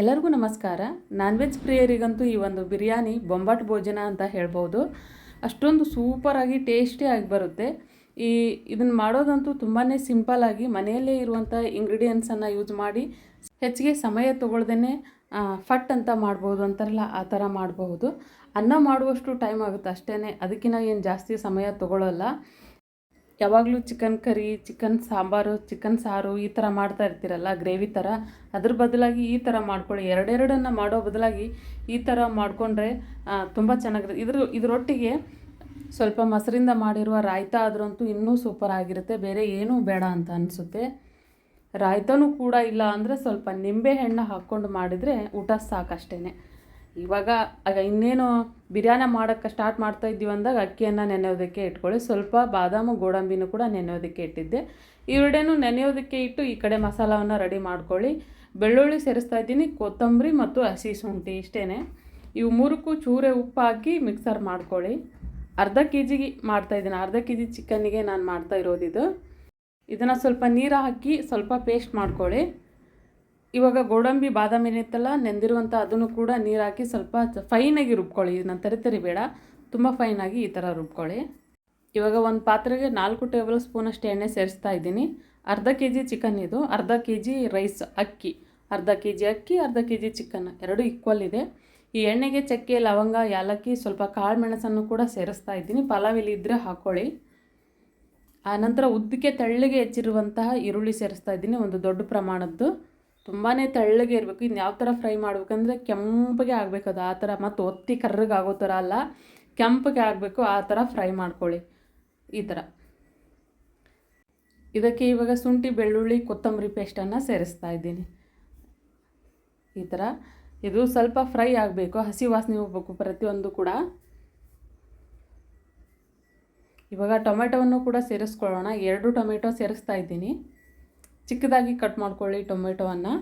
ಎಲ್ಲರಿಗೂ ನಮಸ್ಕಾರ. Non veg ಪ್ರಿಯರಿಗಂತೂ ಈ ಒಂದು ಬಿರಿಯಾನಿ ಬೊಂಬಾಟ್ ಭೋಜನ ಅಂತ ಹೇಳ್ಬೋದು. ಅಷ್ಟೊಂದು ಸೂಪರಾಗಿ ಟೇಸ್ಟಿಯಾಗಿ ಬರುತ್ತೆ. ಈ ಇದನ್ನು ಮಾಡೋದಂತೂ ತುಂಬಾ ಸಿಂಪಲ್ಲಾಗಿ ಮನೆಯಲ್ಲೇ ಇರುವಂಥ ಇಂಗ್ರೀಡಿಯೆಂಟ್ಸನ್ನು ಯೂಸ್ ಮಾಡಿ ಹೆಚ್ಚಿಗೆ ಸಮಯ ತೊಗೊಳ್ದೇ ಫಟ್ ಅಂತ ಮಾಡ್ಬೋದು ಅಂತಾರಲ್ಲ, ಆ ಥರ ಮಾಡಬಹುದು ಅನ್ನ ಮಾಡುವಷ್ಟು ಟೈಮ್ ಆಗುತ್ತೆ ಅಷ್ಟೇ ಅದಕ್ಕಿಂತ ಏನು ಜಾಸ್ತಿ ಸಮಯ ತೊಗೊಳ್ಳಲ್ಲ ಯಾವಾಗಲೂ chicken curry, chicken sambar, chicken ಸಾರು ಈ ಥರ ಮಾಡ್ತಾ ಇರ್ತೀರಲ್ಲ, ಗ್ರೇವಿ ಥರ, ಅದ್ರ ಬದಲಾಗಿ ಈ ಥರ ಮಾಡ್ಕೊಳ್ಳಿ. ಎರಡೆರಡನ್ನು ಮಾಡೋ ಬದಲಾಗಿ ಈ ಥರ ಮಾಡಿಕೊಂಡ್ರೆ ತುಂಬ ಚೆನ್ನಾಗಿರುತ್ತೆ. ಇದ್ರ, ಇದರೊಟ್ಟಿಗೆ ಸ್ವಲ್ಪ ಮೊಸರಿಂದ ಮಾಡಿರುವ ರಾಯ್ತ ಆದ್ರಂತೂ ಇನ್ನೂ ಸೂಪರ್ ಆಗಿರುತ್ತೆ. ಬೇರೆ ಏನೂ ಬೇಡ ಅಂತ ಅನಿಸುತ್ತೆ. ರಾಯ್ತನೂ ಕೂಡ ಇಲ್ಲ ಅಂದರೆ ಸ್ವಲ್ಪ ನಿಂಬೆ ಹಣ್ಣು ಹಾಕ್ಕೊಂಡು ಮಾಡಿದರೆ ಊಟ ಸಾಕಷ್ಟೇ ಇವಾಗ ಇನ್ನೇನು ಬಿರಿಯಾನಿ ಮಾಡೋಕ್ಕೆ ಸ್ಟಾರ್ಟ್ ಮಾಡ್ತಾ ಇದ್ದೀವಿ ಅಂದಾಗ ಅಕ್ಕಿಯನ್ನು ನೆನೆಯೋದಕ್ಕೆ ಇಟ್ಕೊಳ್ಳಿ. ಸ್ವಲ್ಪ ಬಾದಾಮು, ಗೋಡಂಬಿನೂ ಕೂಡ ನೆನೆಯೋದಕ್ಕೆ ಇಟ್ಟಿದ್ದೆ. ಇವೆರಡೇನು ನೆನೆಯೋದಕ್ಕೆ ಇಟ್ಟು ಈ ಕಡೆ ಮಸಾಲವನ್ನು ರೆಡಿ ಮಾಡ್ಕೊಳ್ಳಿ. ಬೆಳ್ಳುಳ್ಳಿ ಸೇರಿಸ್ತಾ ಇದ್ದೀನಿ, ಕೊತ್ತಂಬರಿ ಮತ್ತು ಹಸಿ ಶುಂಠಿ ಇಷ್ಟೇ ಇವು ಮೂರಕ್ಕೂ ಚೂರೆ ಉಪ್ಪು ಹಾಕಿ ಮಿಕ್ಸರ್ ಮಾಡ್ಕೊಳ್ಳಿ. ಅರ್ಧ ಕೆ ಜಿಗೆ ಮಾಡ್ತಾಯಿದ್ದೀನಿ ಅರ್ಧ ಕೆ ಜಿ ಚಿಕನ್ನಿಗೆ ನಾನು ಮಾಡ್ತಾ ಇರೋದಿದು. ಇದನ್ನು ಸ್ವಲ್ಪ ನೀರು ಹಾಕಿ ಸ್ವಲ್ಪ ಪೇಸ್ಟ್ ಮಾಡ್ಕೊಳ್ಳಿ. ಇವಾಗ ಗೋಡಂಬಿ ಬಾದಾಮಿ ಇತ್ತಲ್ಲ ನೆಂದಿರುವಂಥ ಅದನ್ನು ಕೂಡ ನೀರು ಹಾಕಿ ಸ್ವಲ್ಪ ಫೈನಾಗಿ ರುಬ್ಕೊಳ್ಳಿ. ನಾನು ತರಿ ತರಿ ಬೇಡ, ತುಂಬ ಫೈನಾಗಿ ಈ ಥರ ರುಬ್ಕೊಳ್ಳಿ. ಇವಾಗ ಒಂದು ಪಾತ್ರೆಗೆ ನಾಲ್ಕು ಟೇಬಲ್ ಸ್ಪೂನಷ್ಟು ಎಣ್ಣೆ ಸೇರಿಸ್ತಾ ಇದ್ದೀನಿ. ಅರ್ಧ ಕೆ ಜಿ ಚಿಕನ್ ಇದು, ಅರ್ಧ ಕೆ ಜಿ ರೈಸ್ ಅಕ್ಕಿ. ಅರ್ಧ ಕೆ ಜಿ ಅಕ್ಕಿ, ಅರ್ಧ ಕೆ ಜಿ ಚಿಕನ್ ಎರಡು ಈಕ್ವಲ್ ಇದೆ. ಈ ಎಣ್ಣೆಗೆ ಚಕ್ಕೆ, ಲವಂಗ, ಯಾಲಕ್ಕಿ, ಸ್ವಲ್ಪ ಕಾಳು ಮೆಣಸನ್ನು ಕೂಡ ಸೇರಿಸ್ತಾ ಇದ್ದೀನಿ. ಪಲಾವ್ ಇಲ್ಲಿ ಇದ್ದರೆ ಹಾಕ್ಕೊಳ್ಳಿ ಆನಂತರ ಉದ್ದಕ್ಕೆ ತಳ್ಳಿಗೆ ಹೆಚ್ಚಿರುವಂತಹ ಈರುಳ್ಳಿ ಸೇರಿಸ್ತಾ ಇದ್ದೀನಿ, ಒಂದು ದೊಡ್ಡ ಪ್ರಮಾಣದ್ದು. ತುಂಬಾ ತೆಳ್ಳಗೆ ಇರಬೇಕು ಇನ್ನು ಯಾವ ಥರ ಫ್ರೈ ಮಾಡ್ಬೇಕಂದ್ರೆ ಕೆಂಪಗೆ ಆಗಬೇಕು ಅದು, ಆ ಥರ ಮತ್ತು ಒತ್ತಿ ಕರ್ರಗೆ ಆಗೋ ಥರ ಅಲ್ಲ, ಕೆಂಪಗೆ ಆಗಬೇಕು, ಆ ಥರ ಫ್ರೈ ಮಾಡ್ಕೊಳ್ಳಿ, ಈ ಥರ ಇದಕ್ಕೆ ಇವಾಗ ಶುಂಠಿ, ಬೆಳ್ಳುಳ್ಳಿ, ಕೊತ್ತಂಬರಿ ಪೇಸ್ಟನ್ನು ಸೇರಿಸ್ತಾ ಇದ್ದೀನಿ. ಈ ಥರ ಇದು ಸ್ವಲ್ಪ ಫ್ರೈ ಆಗಬೇಕು, ಹಸಿ ವಾಸನೆ ಹೋಗ್ಬೇಕು ಪ್ರತಿಯೊಂದು ಕೂಡ. ಇವಾಗ ಟೊಮೆಟೊವನ್ನು ಕೂಡ ಸೇರಿಸ್ಕೊಳ್ಳೋಣ. ಎರಡು ಟೊಮೆಟೊ ಸೇರಿಸ್ತಾ ಇದ್ದೀನಿ. ಚಿಕ್ಕದಾಗಿ ಕಟ್ ಮಾಡ್ಕೊಳ್ಳಿ ಟೊಮೆಟೊವನ್ನು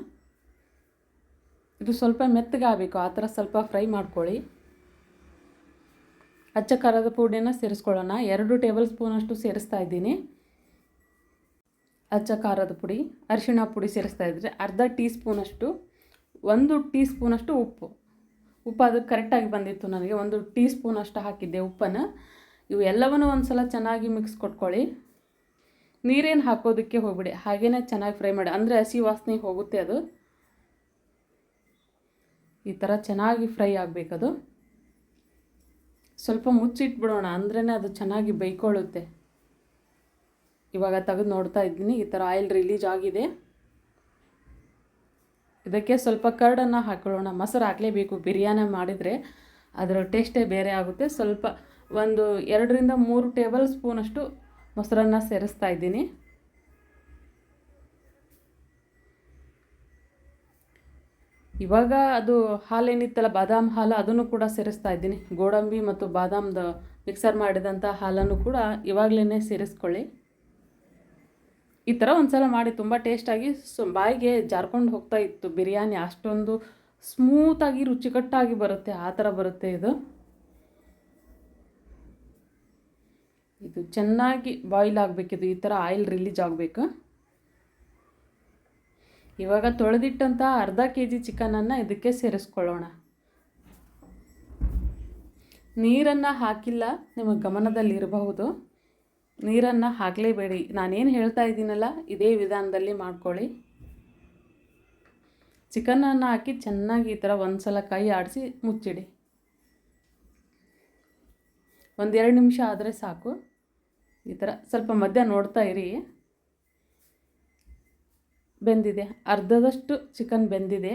ಇದು ಸ್ವಲ್ಪ ಮೆತ್ತಗಾಗಬೇಕು ಆ ಥರ ಸ್ವಲ್ಪ ಫ್ರೈ ಮಾಡ್ಕೊಳ್ಳಿ. ಅಚ್ಚ ಖಾರದ ಪುಡಿನ ಸೇರಿಸ್ಕೊಳ್ಳೋಣ. ಎರಡು ಟೇಬಲ್ ಸ್ಪೂನಷ್ಟು ಸೇರಿಸ್ತಾ ಇದ್ದೀನಿ. ಅಚ್ಚ ಖಾರದ ಪುಡಿ, ಅರಿಶಿಣ ಪುಡಿ ಸೇರಿಸ್ತಾ ಇದ್ದರೆ ಅರ್ಧ ಟೀ ಸ್ಪೂನಷ್ಟು ಒಂದು ಟೀ ಸ್ಪೂನಷ್ಟು ಉಪ್ಪು. ಉಪ್ಪು ಅದು ಕರೆಕ್ಟಾಗಿ ಬಂದಿತ್ತು ನನಗೆ, ಒಂದು ಟೀ ಸ್ಪೂನಷ್ಟು ಹಾಕಿದ್ದೆ ಉಪ್ಪನ್ನು. ಇವು ಎಲ್ಲವನ್ನು ಒಂದು ಸಲ ಚೆನ್ನಾಗಿ ಮಿಕ್ಸ್ ಕೊಟ್ಕೊಳ್ಳಿ. ನೀರೇನು ಹಾಕೋದಕ್ಕೆ ಹೋಗ್ಬಿಡಿ. ಹಾಗೇನೆ ಚೆನ್ನಾಗಿ ಫ್ರೈ ಮಾಡಿ. ಅಂದರೆ ಹಸಿ ವಾಸನೆ ಹೋಗುತ್ತೆ ಅದು. ಈ ಥರ ಚೆನ್ನಾಗಿ ಫ್ರೈ ಆಗಬೇಕದು. ಸ್ವಲ್ಪ ಮುಚ್ಚಿಟ್ಬಿಡೋಣ. ಅಂದ್ರೇ ಅದು ಚೆನ್ನಾಗಿ ಬೈಕೊಳ್ಳುತ್ತೆ ಇವಾಗ ತೆಗೆದು ನೋಡ್ತಾ ಇದ್ದೀನಿ. ಈ ಥರ ಆಯಿಲ್ ರಿಲೀಸ್ ಆಗಿದೆ. ಇದಕ್ಕೆ ಸ್ವಲ್ಪ ಕರ್ಡನ್ನು ಹಾಕೊಳ್ಳೋಣ. ಮೊಸರು ಹಾಕಲೇಬೇಕು. ಬಿರಿಯಾನಿ ಮಾಡಿದರೆ ಅದರ ಟೇಸ್ಟೇ ಬೇರೆ ಆಗುತ್ತೆ. ಸ್ವಲ್ಪ ಒಂದು ಎರಡರಿಂದ ಮೂರು ಟೇಬಲ್ ಸ್ಪೂನಷ್ಟು ಮೊಸರನ್ನು ಸೇರಿಸ್ತಾ ಇದ್ದೀನಿ. ಇವಾಗ ಅದು ಹಾಲೇನಿತ್ತಲ್ಲ, ಬಾದಾಮ್ ಹಾಲು ಅದನ್ನು ಕೂಡ ಸೇರಿಸ್ತಾ ಇದ್ದೀನಿ. ಗೋಡಂಬಿ ಮತ್ತು ಬಾದಾಮ್ದು ಮಿಕ್ಸರ್ ಮಾಡಿದಂಥ ಹಾಲನ್ನು ಕೂಡ ಇವಾಗಲೇ ಸೇರಿಸ್ಕೊಳ್ಳಿ. ಈ ಥರ ಒಂದು ಸಲ ಮಾಡಿ ತುಂಬ ಟೇಸ್ಟಾಗಿ ಸೊ, ಬಾಯಿಗೆ ಜಾರ್ಕೊಂಡು ಹೋಗ್ತಾ ಇತ್ತು ಬಿರಿಯಾನಿ. ಅಷ್ಟೊಂದು ಸ್ಮೂತಾಗಿ ರುಚಿಕಟ್ಟಾಗಿ ಬರುತ್ತೆ, ಆ ಥರ ಬರುತ್ತೆ ಇದು. ಇದು ಚೆನ್ನಾಗಿ ಬಾಯ್ಲ್ ಆಗಬೇಕಿದು, ಈ ಥರ ಆಯಿಲ್ ರಿಲೀಜ್ ಆಗಬೇಕು. ಇವಾಗ ತೊಳೆದಿಟ್ಟಂಥ ಅರ್ಧ ಕೆ ಜಿ ಚಿಕನನ್ನು ಇದಕ್ಕೆ ಸೇರಿಸ್ಕೊಳ್ಳೋಣ. ನೀರನ್ನು ಹಾಕಿಲ್ಲ ನಿಮಗೆ ಗಮನದಲ್ಲಿರಬಹುದು ನೀರನ್ನು ಹಾಕಲೇಬೇಡಿ. ನಾನೇನು ಹೇಳ್ತಾ ಇದ್ದೀನಲ್ಲ, ಇದೇ ವಿಧಾನದಲ್ಲಿ ಮಾಡ್ಕೊಳ್ಳಿ. ಚಿಕನನ್ನು ಹಾಕಿ ಚೆನ್ನಾಗಿ ಈ ಥರ ಒಂದು ಸಲ ಕೈ ಆಡಿಸಿ ಮುಚ್ಚಿಡಿ. ಒಂದೆರಡು ನಿಮಿಷ ಆದರೆ ಸಾಕು. ಈ ಥರ ಸ್ವಲ್ಪ ಮಧ್ಯ ನೋಡ್ತಾ ಇರಿ. ಬೆಂದಿದೆ. ಅರ್ಧದಷ್ಟು ಚಿಕನ್ ಬೆಂದಿದೆ.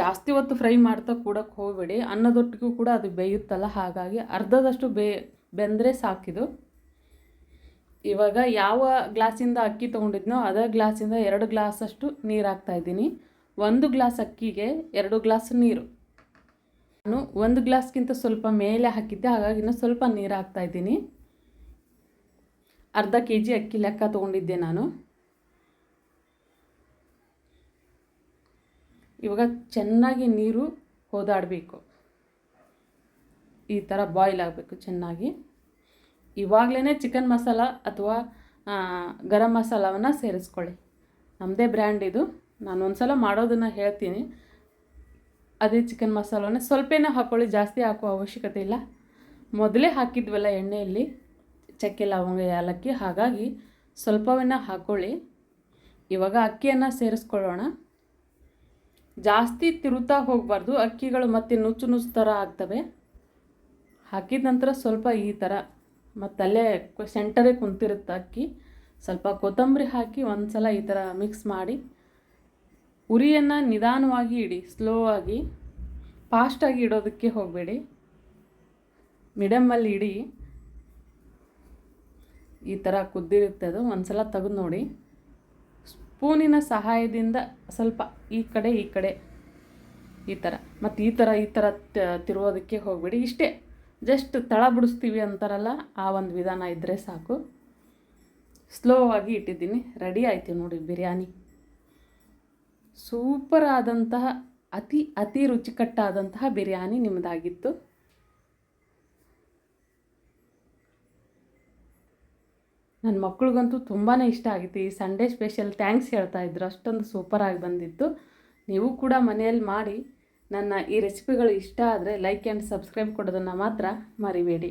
ಜಾಸ್ತಿ ಹೊತ್ತು ಫ್ರೈ ಮಾಡ್ತಾ ಕೂಡಕ್ಕೆ ಹೋಗಬೇಡಿ. ಅನ್ನದೊಟ್ಟಿಗೂ ಕೂಡ ಅದು ಬೇಯುತ್ತಲ್ಲ, ಹಾಗಾಗಿ ಅರ್ಧದಷ್ಟು ಬೇ, ಬೆಂದರೆ ಸಾಕಿದು. ಇವಾಗ ಯಾವ ಗ್ಲಾಸಿಂದ ಅಕ್ಕಿ ತೊಗೊಂಡಿದ್ನೋ ಅದೇ ಗ್ಲಾಸಿಂದ ಎರಡು ಗ್ಲಾಸಷ್ಟು ನೀರು ಹಾಕ್ತಾಯಿದ್ದೀನಿ ಒಂದು ಗ್ಲಾಸ್ ಅಕ್ಕಿಗೆ ಎರಡು ಗ್ಲಾಸ್ ನೀರು. ನಾನು ಒಂದು ಗ್ಲಾಸ್ಗಿಂತ ಸ್ವಲ್ಪ ಮೇಲೆ ಹಾಕಿದ್ದೆ, ಹಾಗಾಗಿ ಇನ್ನೂ ಸ್ವಲ್ಪ ನೀರು ಹಾಕ್ತಾಯಿದ್ದೀನಿ ಅರ್ಧ ಕೆ ಜಿ ಅಕ್ಕಿ ಲೆಕ್ಕ ತೊಗೊಂಡಿದ್ದೆ ನಾನು. ಇವಾಗ ಚೆನ್ನಾಗಿ ನೀರು ಹೋದಾಡಬೇಕು. ಈ ಥರ ಬಾಯ್ಲ್ ಆಗಬೇಕು ಚೆನ್ನಾಗಿ. ಇವಾಗಲೇ ಚಿಕನ್ ಮಸಾಲ ಅಥವಾ ಗರಂ ಮಸಾಲವನ್ನು ಸೇರಿಸ್ಕೊಳ್ಳಿ. ನಮ್ಮದೇ ಬ್ರ್ಯಾಂಡ್ ಇದು. ನಾನು ಒಂದು ಸಲ ಮಾಡೋದನ್ನು ಹೇಳ್ತೀನಿ. ಅದೇ ಚಿಕನ್ ಮಸಾಲವನ್ನು ಸ್ವಲ್ಪನೇ ಹಾಕ್ಕೊಳ್ಳಿ ಜಾಸ್ತಿ ಹಾಕೋ ಅವಶ್ಯಕತೆ ಇಲ್ಲ. ಮೊದಲೇ ಹಾಕಿದ್ವಲ್ಲ ಎಣ್ಣೆಯಲ್ಲಿ. ಚಕ್ಕೆ ಲವಂಗ ಏಲಕ್ಕಿ, ಹಾಗಾಗಿ ಸ್ವಲ್ಪವನ್ನ ಹಾಕ್ಕೊಳ್ಳಿ ಇವಾಗ ಅಕ್ಕಿಯನ್ನು ಸೇರಿಸ್ಕೊಳ್ಳೋಣ. ಜಾಸ್ತಿ ತಿರುತ್ತಾ ಹೋಗಬಾರ್ದು. ಅಕ್ಕಿಗಳು ಮತ್ತೆ ನುಚ್ಚು ನುಚ್ಚು ಥರ ಆಗ್ತವೆ. ಹಾಕಿದ ನಂತರ ಸ್ವಲ್ಪ ಈ ಥರ ಮತ್ತಲ್ಲೇ ಸೆಂಟರೇ ಕುಂತಿರುತ್ತೆ ಅಕ್ಕಿ. ಸ್ವಲ್ಪ ಕೊತ್ತಂಬರಿ ಹಾಕಿ ಒಂದು ಸಲ ಈ ಥರ ಮಿಕ್ಸ್ ಮಾಡಿ. ಉರಿಯನ್ನು ನಿಧಾನವಾಗಿ ಇಡಿ ಸ್ಲೋ ಆಗಿ. ಫಾಸ್ಟಾಗಿ ಇಡೋದಕ್ಕೆ ಹೋಗಬೇಡಿ. ಮಿಡಮ್ಮಲ್ಲಿ ಇಡಿ. ಈ ಥರ ಕುದ್ದಿರುತ್ತೆ ಅದು. ಒಂದು ಸಲ ತೆಗೆದು ನೋಡಿ. ಸ್ಪೂನಿನ ಸಹಾಯದಿಂದ ಸ್ವಲ್ಪ ಈ ಕಡೆ ಈ ಕಡೆ ಈ ಥರ ಮತ್ತು ಈ ಥರ ಈ ಥರ ತಿರುವೋದಕ್ಕೆ ಹೋಗಬೇಡಿ. ಇಷ್ಟೇ. ಜಸ್ಟ್ ತಳ ಬಿಡಿಸ್ತೀವಿ ಅಂತಾರಲ್ಲ, ಆ ಒಂದು ವಿಧಾನ ಇದ್ದರೆ ಸಾಕು. ಸ್ಲೋ ಆಗಿ ಇಟ್ಟಿದ್ದೀನಿ. ರೆಡಿ ಆಯಿತು ನೋಡಿ ಬಿರಿಯಾನಿ. ಸೂಪರ್ ಆದಂತಹ ಅತಿ ಅತಿ ರುಚಿಕಟ್ಟಾದಂತಹ ಬಿರಿಯಾನಿ ನಿಮ್ಮದಾಗಿತ್ತು ನನ್ನ ಮಕ್ಳಿಗಂತೂ ತುಂಬಾ ಇಷ್ಟ ಆಗಿತ್ತು. ಈ ಸಂಡೇ ಸ್ಪೆಷಲ್ ಥ್ಯಾಂಕ್ಸ್ ಹೇಳ್ತಾ ಇದ್ರು. ಅಷ್ಟೊಂದು ಸೂಪರಾಗಿ ಬಂದಿತ್ತು. ನೀವು ಕೂಡ ಮನೆಯಲ್ಲಿ ಮಾಡಿ ನನ್ನ ಈ ರೆಸಿಪಿಗಳು ಇಷ್ಟ ಆದರೆ ಲೈಕ್ ಆ್ಯಂಡ್ ಸಬ್ಸ್ಕ್ರೈಬ್ ಕೊಡೋದನ್ನು ಮಾತ್ರ ಮರಿಬೇಡಿ.